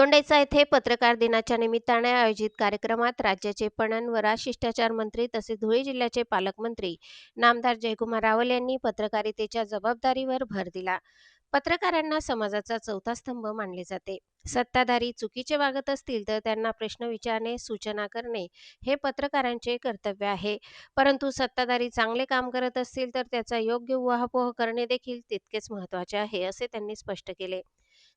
तोंडेचा येथे पत्रकार दिनाच्या निमित्ताने आयोजित कार्यक्रमात राज्याचे पणन व राजशिष्टाचार मंत्री तसेच धुळे जिल्ह्याचे पालकमंत्री नामदार जयकुमार रावल यांनी पत्रकारितेच्या जबाबदारीवर भर दिला. पत्रकारांना समाजाचा चौथा स्तंभ मानले जाते. सत्ताधारी चुकीचे वागत असतील तर त्यांना प्रश्न विचारणे सूचना करणे हे पत्रकारांचे कर्तव्य आहे. परंतु सत्ताधारी चांगले काम करत असतील तर त्याचा योग्य उहापोह करणे देखील तितकेच महत्त्वाचे आहे असे त्यांनी स्पष्ट केले.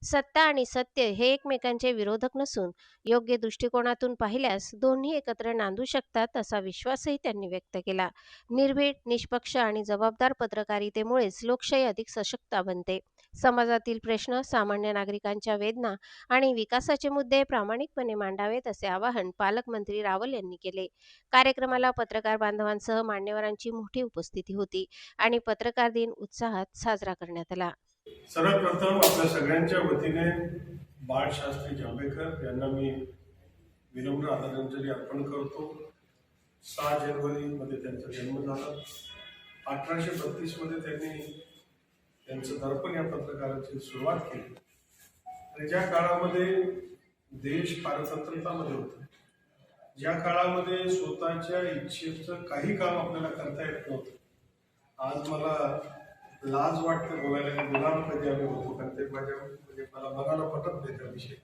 सत्ता आणि सत्य हे एकमेकांचे विरोधक नसून योग्य दृष्टिकोनातून पाहिल्यास दोन्ही एकत्र नांदू शकतात असा विश्वासही त्यांनी व्यक्त केला. निर्भीड निष्पक्ष आणि जबाबदार पत्रकारितेमुळेच लोकशाही अधिक सशक्त बनते. समाजातील प्रश्न सामान्य नागरिकांच्या वेदना आणि विकासाचे मुद्दे प्रामाणिकपणे मांडावेत असे आवाहन पालकमंत्री रावल यांनी केले. कार्यक्रमाला पत्रकार बांधवांसह मान्यवरांची मोठी उपस्थिती होती आणि पत्रकार दिन उत्साहात साजरा करण्यात आला. सर्वप्रथम आपल्या सगळ्यांच्या वतीने बाळशास्त्री जांभेकर यांना मी विनम्र आदरांजली अर्पण करतो. सहा जानेवारीमध्ये त्यांचा जन्म झाला. अठराशे बत्तीसमध्ये त्यांनी त्यांचं दर्पण या पत्रकाराची सुरुवात केली. आणि ज्या काळामध्ये देश पारतंत्रतामध्ये होता ज्या काळामध्ये स्वतःच्या इच्छेचं काही काम आपल्याला करता येत नव्हतं आज मला लाज वाटते बोलायला. की गुलाम कधी आम्ही होतो? कारण ते माझ्या म्हणजे मला मनाला पटत नाही त्या विषयी.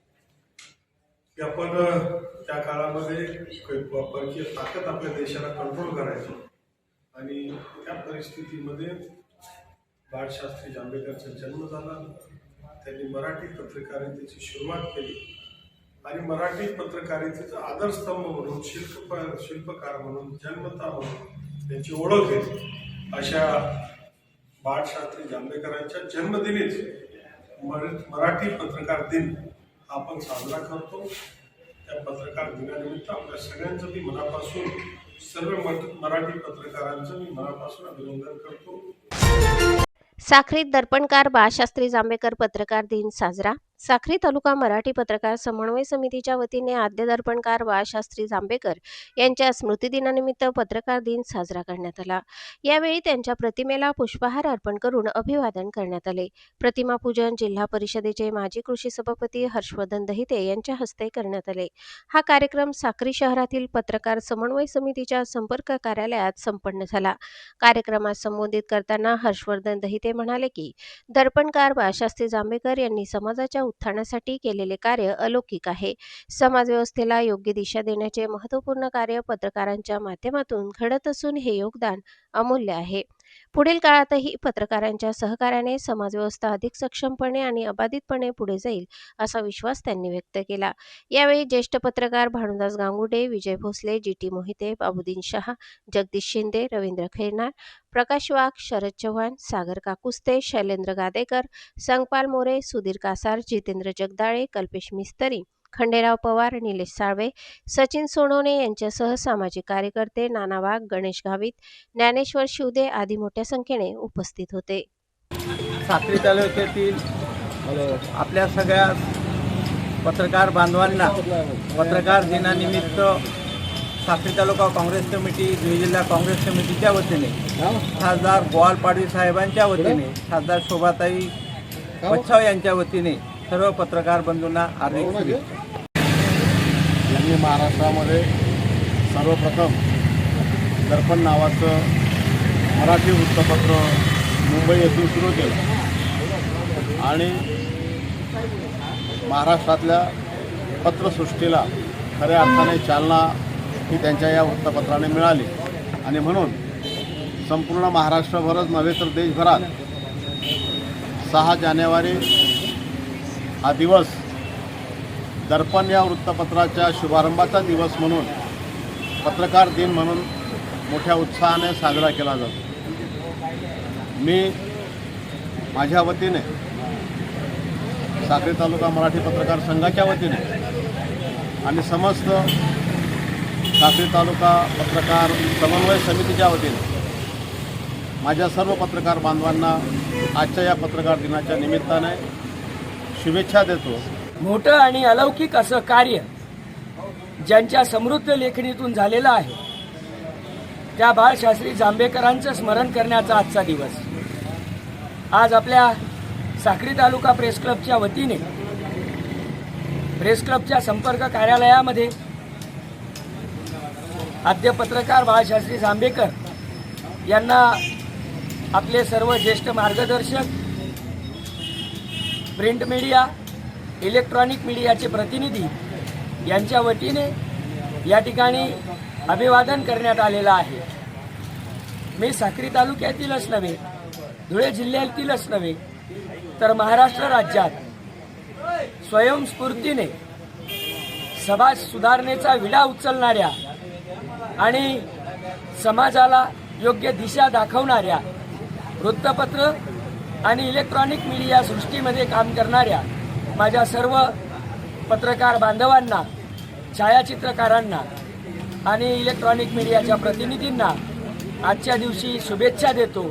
की आपण त्या काळामध्ये परकीय ताकद आपल्या देशाला कंट्रोल करायचो. आणि त्या परिस्थितीमध्ये बाळशास्त्री जांभेकरचा जन्म झाला. त्यांनी मराठी पत्रकारितेची सुरुवात केली. आणि मराठी पत्रकारितेचा आदरस्तंभ म्हणून शिल्प शिल्पकार म्हणून जन्मता म्हणून त्यांची ओळख आहे अशा बाळशास्त्री जांभेकरांच्या जन्मदिनीच मराठी पत्रकार दिन आपण साजरा करतो. त्या पत्रकार दिनानिमित्त आपल्या सगळ्यांचं मी मनापासून सर्व मराठी पत्रकारांचं मी मनापासून अभिनंदन करतो. साखरीत दर्पणकार बाळशास्त्री जांभेकर पत्रकार दिन साजरा साखरी तालुका मराठी पत्रकार समन्वय समितीच्या वतीने आद्य दर्पणकार बाळशास्त्री जांभेकर यांच्या स्मृतिदिनानिमित्त पत्रकार दिन साजरा करण्यात आला. यावेळी त्यांच्या प्रतिमेला पुष्पहार अर्पण करून अभिवादन करण्यात आले. प्रतिमा पूजन जिल्हा परिषदेचे माजी कृषी सभापती हर्षवर्धन दहिते यांच्या हस्ते करण्यात आले. हा कार्यक्रम साक्री शहरातील पत्रकार समन्वय समितीच्या संपर्क कार्यालयात संपन्न झाला. कार्यक्रमात संबोधित करताना हर्षवर्धन दहिते म्हणाले की दर्पणकार बाळशास्त्री जांभेकर यांनी समाजाच्या उत्थानासाठी केलेले कार्य अलौकिक आहे. समाजव्यवस्थेला योग्य दिशा देण्याचे महत्त्वपूर्ण कार्य पत्रकारांच्या माध्यमातून घडत असून हे योगदान अमूल्य आहे. पुढील काळातही पत्रकारांच्या सहकार्याने समाजव्यवस्था अधिक सक्षमपणे आणि अबाधितपणे पुढे जाईल असा विश्वास त्यांनी व्यक्त केला. यावेळी ज्येष्ठ पत्रकार भानुदास गांगुडे विजय भोसले जी टी मोहिते बाबुद्दीन शहा जगदीश शिंदे रवींद्र खैरनार प्रकाश वाघ शरद चव्हाण सागर काकुस्ते शैलेंद्र गादेकर संगपाल मोरे सुधीर कासार जितेंद्र जगदाळे कल्पेश मिस्तरी खंडेराव पवार निलेश साळवे सचिन सोनवणे यांच्यासह सामाजिक कार्यकर्ते नाना वाघ गणेश गावित ज्ञानेश्वर शिवदे आदी मोठ्या संख्येने उपस्थित होते. साक्री तालुक्यातील आपल्या सगळ्या पत्रकार बांधवांना पत्रकार दिनानिमित्त साक्री तालुका काँग्रेस कमिटी धुळे जिल्हा काँग्रेस कमिटीच्या वतीने खासदार गोवाल पाडवी साहेबांच्या वतीने खासदार शोभाताई बच्छाव यांच्या वतीने सर्व पत्रकार बंधूंना हार्दिक मी महाराष्ट्रामध्ये सर्वप्रथम दर्पण नावाचं मराठी वृत्तपत्र मुंबई येथून सुरू केलं. आणि महाराष्ट्रातल्या पत्रसृष्टीला खऱ्या अर्थाने चालना ही त्यांच्या या वृत्तपत्राने मिळाली. आणि म्हणून संपूर्ण महाराष्ट्रभरच नव्हे तर देशभरात सहा जानेवारी हा दिवस दर्पण या वृत्तपत्राच्या शुभारंभाचा दिवस म्हणून पत्रकार दिन म्हणून मोठ्या उत्साहाने साजरा केला जातो. मी माझ्या वतीने साखरे तालुका मराठी पत्रकार संघाच्या वतीने आणि समस्त साखरे तालुका पत्रकार समन्वय समितीच्या वतीने माझ्या सर्व पत्रकार बांधवांना आजच्या या पत्रकार दिनाच्या निमित्ताने शुभेच्छा देतो. मोठं आणि अलौकिक असं कार्य ज्यांच्या समृद्ध लेखणीतून झालेलं आहे. त्या बाळशास्त्री जांभेकरांचं स्मरण करण्याचा आजचा दिवस. आज आपल्या साक्री तालुका प्रेस क्लबच्या वतीने प्रेस क्लबच्या संपर्क कार्यालयामध्ये आद्य पत्रकार बाळशास्त्री जांभेकर यांना आपले सर्व ज्येष्ठ मार्गदर्शक प्रिंट मीडिया इलेक्ट्रॉनिक मीडियाचे प्रतिनिधी यांच्या वतीने या ठिकाणी अभिवादन करण्यात आलेलं आहे. मी साक्री तालुक्यातीलच नव्हे धुळे जिल्ह्यातीलच नव्हे तर महाराष्ट्र राज्यात स्वयंस्फूर्तीने समाज सुधारणेचा विडा उचलणाऱ्या आणि समाजाला योग्य दिशा दाखवणाऱ्या वृत्तपत्र आणि इलेक्ट्रॉनिक मीडिया सृष्टीमध्ये काम करणाऱ्या माझ्या सर्व पत्रकार बांधवांना छायाचित्रकारांना आणि इलेक्ट्रॉनिक मीडियाच्या प्रतिनिधींना आजच्या दिवशी शुभेच्छा देतो.